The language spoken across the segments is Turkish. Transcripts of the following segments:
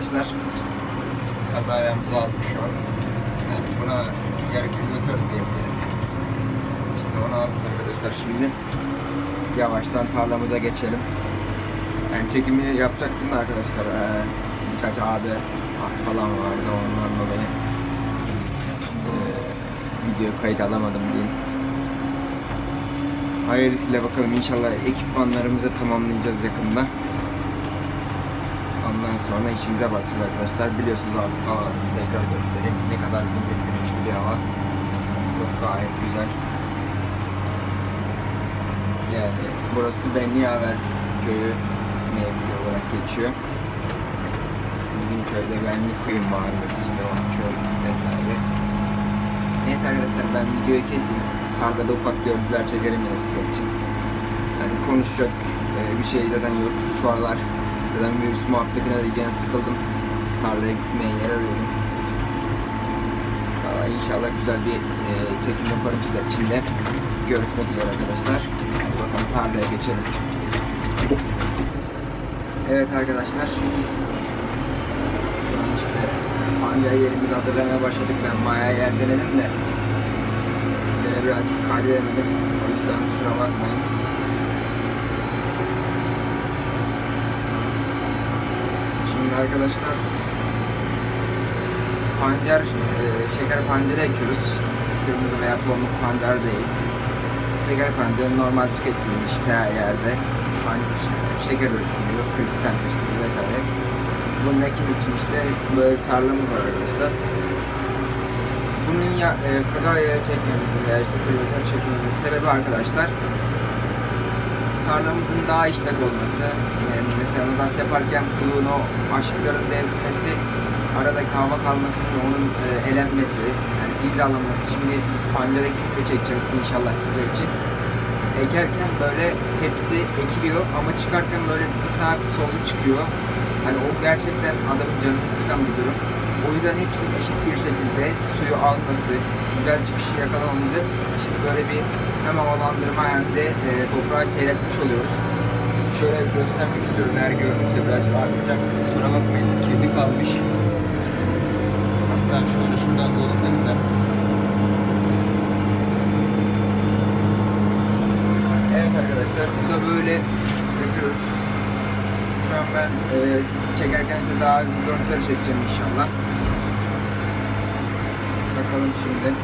arkadaşlar. Kaza ayağımızı aldık şu an. Yani buna yarı kübütör diyebiliriz. İşte onu aldık arkadaşlar şimdi. Yavaştan tarlamıza geçelim. Yani çekimi yapacaktım da arkadaşlar. Ee, birkaç abi falan vardı ondan dolayı. Ee, video kayıt alamadım diyeyim. Hayırlısıyla bakalım inşallah ekipmanlarımızı tamamlayacağız yakında. Ondan sonra işimize bakacağız arkadaşlar. Biliyorsunuz artık hava tekrar göstereyim. Ne kadar gündür güneşli bir hava. Çok gayet güzel. Yani burası Benliyaver köyü mevki olarak geçiyor. Bizim köyde Benli Kıyı mahallesi işte o köy vesaire. Neyse arkadaşlar ben videoyu keseyim. Tarlada ufak görüntüler çekerim yine sizler için. Yani konuşacak e, bir şey zaten yok. Şu aralar zaten virüs muhabbetine de iyice sıkıldım. Tarlaya gitmeye yer arıyorum. Aa, İnşallah güzel bir e, çekim yaparım sizler için de. Görüşmek üzere arkadaşlar. Hadi bakalım tarlaya geçelim. Evet arkadaşlar. Şu an işte pancar yerimizi hazırlamaya başladık. Ben bayağı yer denedim de sizlere birazcık kaydedemedim. O yüzden kusura bakmayın. Şimdi arkadaşlar pancar, e, şeker pancarı ekiyoruz. Kırmızı veya tohumluk pancar değil. Şeker pancarı normal tükettiğimiz işte her yerde şeker üretiliyor, kristal işte vesaire. Bunun ekim için işte böyle bir tarlamız var arkadaşlar. Bunun ya, e, kaza yağı çekmemizin veya işte privatör çekmemizin sebebi arkadaşlar tarlamızın daha işlek olması. Yani mesela nadas yaparken kuluğun o aşıkların devrilmesi, aradaki hava kalmasının onun e, elenmesi, yani hizalanması. Şimdi biz pancar ekimi de çekeceğim inşallah sizler için. Ekerken böyle hepsi ekiliyor ama çıkarken böyle bir sağ bir sollu çıkıyor. Hani o gerçekten adamın canını sıkan bir durum. O yüzden hepsinin eşit bir şekilde suyu alması, güzel çıkışı yakalamamızı için böyle bir hem havalandırma hem de e, toprağı seyretmiş oluyoruz. Şöyle göstermek istiyorum eğer görünürse birazcık artacak. Kusura bakmayın kirli kalmış. Hatta şöyle şuradan göstersem. Evet arkadaşlar bu da böyle yapıyoruz. Ben e, çekerken size daha hızlı görüntüler çekeceğim inşallah. Bakalım şimdi.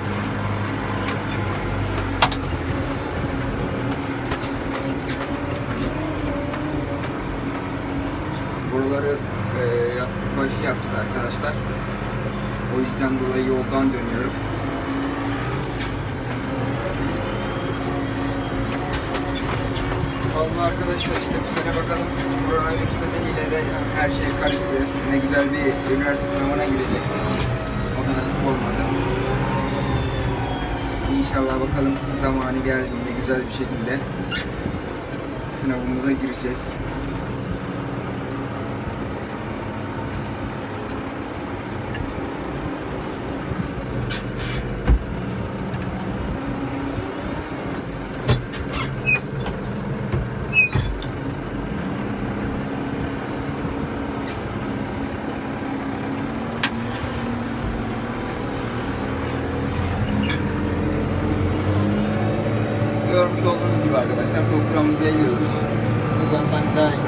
Buraları e, yastık başı yapacağız arkadaşlar. O yüzden dolayı yoldan dönüyorum. Vallahi arkadaşlar işte bu sene bakalım koronavirüs nedeniyle de her şey karıştı. Ne güzel bir üniversite sınavına girecektik. O da nasip olmadı. İnşallah bakalım zamanı geldiğinde güzel bir şekilde sınavımıza gireceğiz. Gibi arkadaşlar toprağımızı eliyoruz. Buradan sanki daha iyi.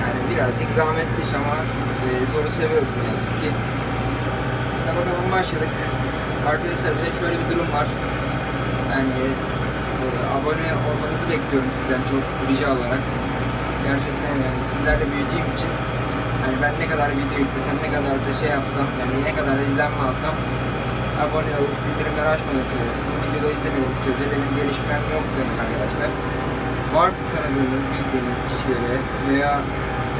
Yani birazcık zahmetli iş ama e, zoru seviyorum ne yazık ki. İşte bakalım başladık. Arkadaşlar bir de şöyle bir durum var. Yani e, abone olmanızı bekliyorum sizden çok rica olarak gerçekten yani sizlerle büyüdüğüm için hani ben ne kadar video yüklesem ne kadar da şey yapsam yani ne kadar da izlenme alsam abone olup bildirimleri açmadan sürece sizin videoda izlemediğiniz sürece benim gelişmem yok demek arkadaşlar. Varsa tanıdığınız, bildiğiniz kişilere veya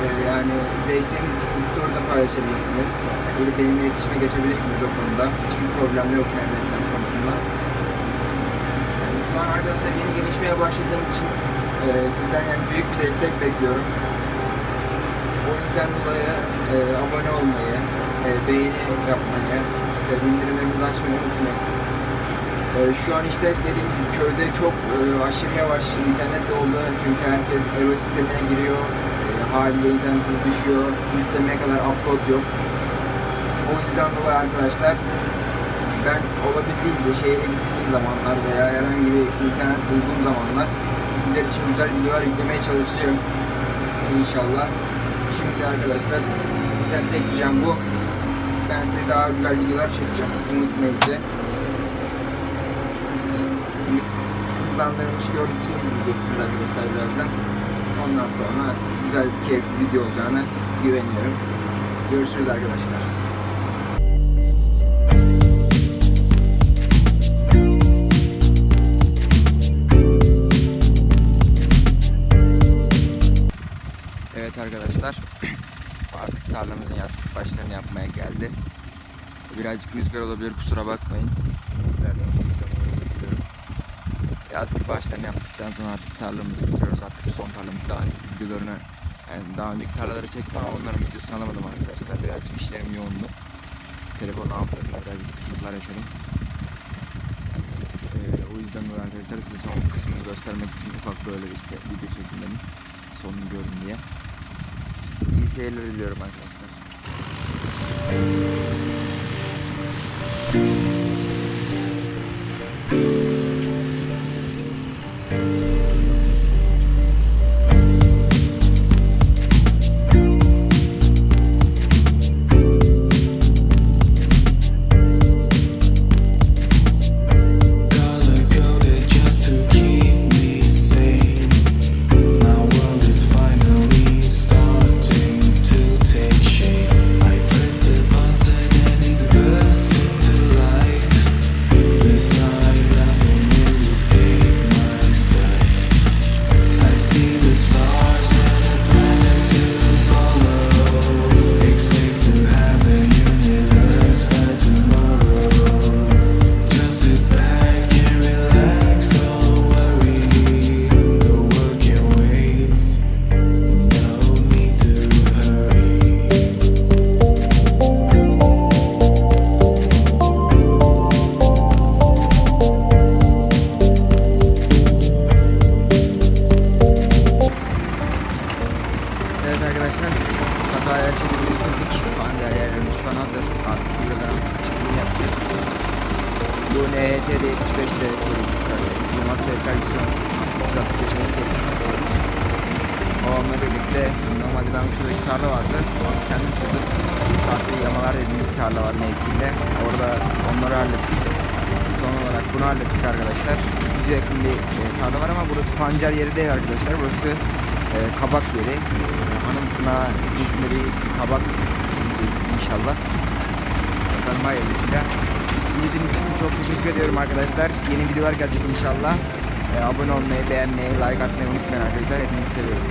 e, yani desteğiniz için story'da paylaşabilirsiniz. Yani benimle iletişime geçebilirsiniz o konuda. Hiçbir problem yok yani konusunda. Yani şu an arkadaşlar yeni gelişmeye başladığım için e, sizden yani büyük bir destek bekliyorum. O yüzden dolayı e, abone olmayı, e, beğeni yapmayı, işte bildirimlerinizi açmayı unutmayın. Ee, şu an işte dediğim gibi köyde çok e, aşırı yavaş internet oldu çünkü herkes eve sistemine giriyor. E, haliyle internetiniz düşüyor. Yüklemeye kadar upload yok. O yüzden dolayı arkadaşlar ben olabildiğince şehre gittiğim zamanlar veya herhangi bir internet bulduğum zamanlar sizler için güzel videolar yüklemeye çalışacağım. İnşallah. Şimdi arkadaşlar sizden tek ricam bu. Ben size daha güzel videolar çekeceğim. Unutmayın ki. Hızlandırılmış görüntüsünü izleyeceksiniz arkadaşlar birazdan. Ondan sonra güzel bir keyifli video olacağını güveniyorum. Görüşürüz arkadaşlar. Arkadaşlar artık tarlamızın yastık başlarını yapmaya geldi. Birazcık rüzgar olabilir kusura bakmayın. Yastık başlarını yaptıktan sonra artık tarlamızı bitiriyoruz. Artık son tarlamız daha önceki videolarını yani daha önceki tarlaları çektim ama onların videosunu alamadım arkadaşlar. Birazcık işlerim yoğundu. Telefon hafızasında birazcık sıkıntılar yaşadım. Ee, o yüzden böyle arkadaşlar size son kısmını göstermek için ufak böyle işte video çektim dedim. Sonunu görün diye. İyi seyirler diliyorum arkadaşlar. Evet arkadaşlar kazaya çekip bitirdik. Panzer yerlerimiz şu an hazır. Artık videoların çekimini yapacağız. Bu NHT'de 75'te serimiz tabii. Masaya Ferguson 365 serisini yapıyoruz. Babamla birlikte normalde ben şuradaki tarla vardı. Kendim sürdüm. Tahtayı yamalar dediğimiz tarla var mevkiinde. Orada onları hallettik. Son olarak bunu hallettik arkadaşlar. Yüze yakın bir e, tarla var ama burası pancar yeri değil arkadaşlar. Burası e, kabak yeri. E, hanım buna cinsinde bir kabak inşallah. Bakalım hayırlısıyla. İzlediğiniz için çok teşekkür ediyorum arkadaşlar. Yeni videolar gelecek inşallah. E, abone olmayı, beğenmeyi, like atmayı unutmayın arkadaşlar. Hepinizi seviyorum.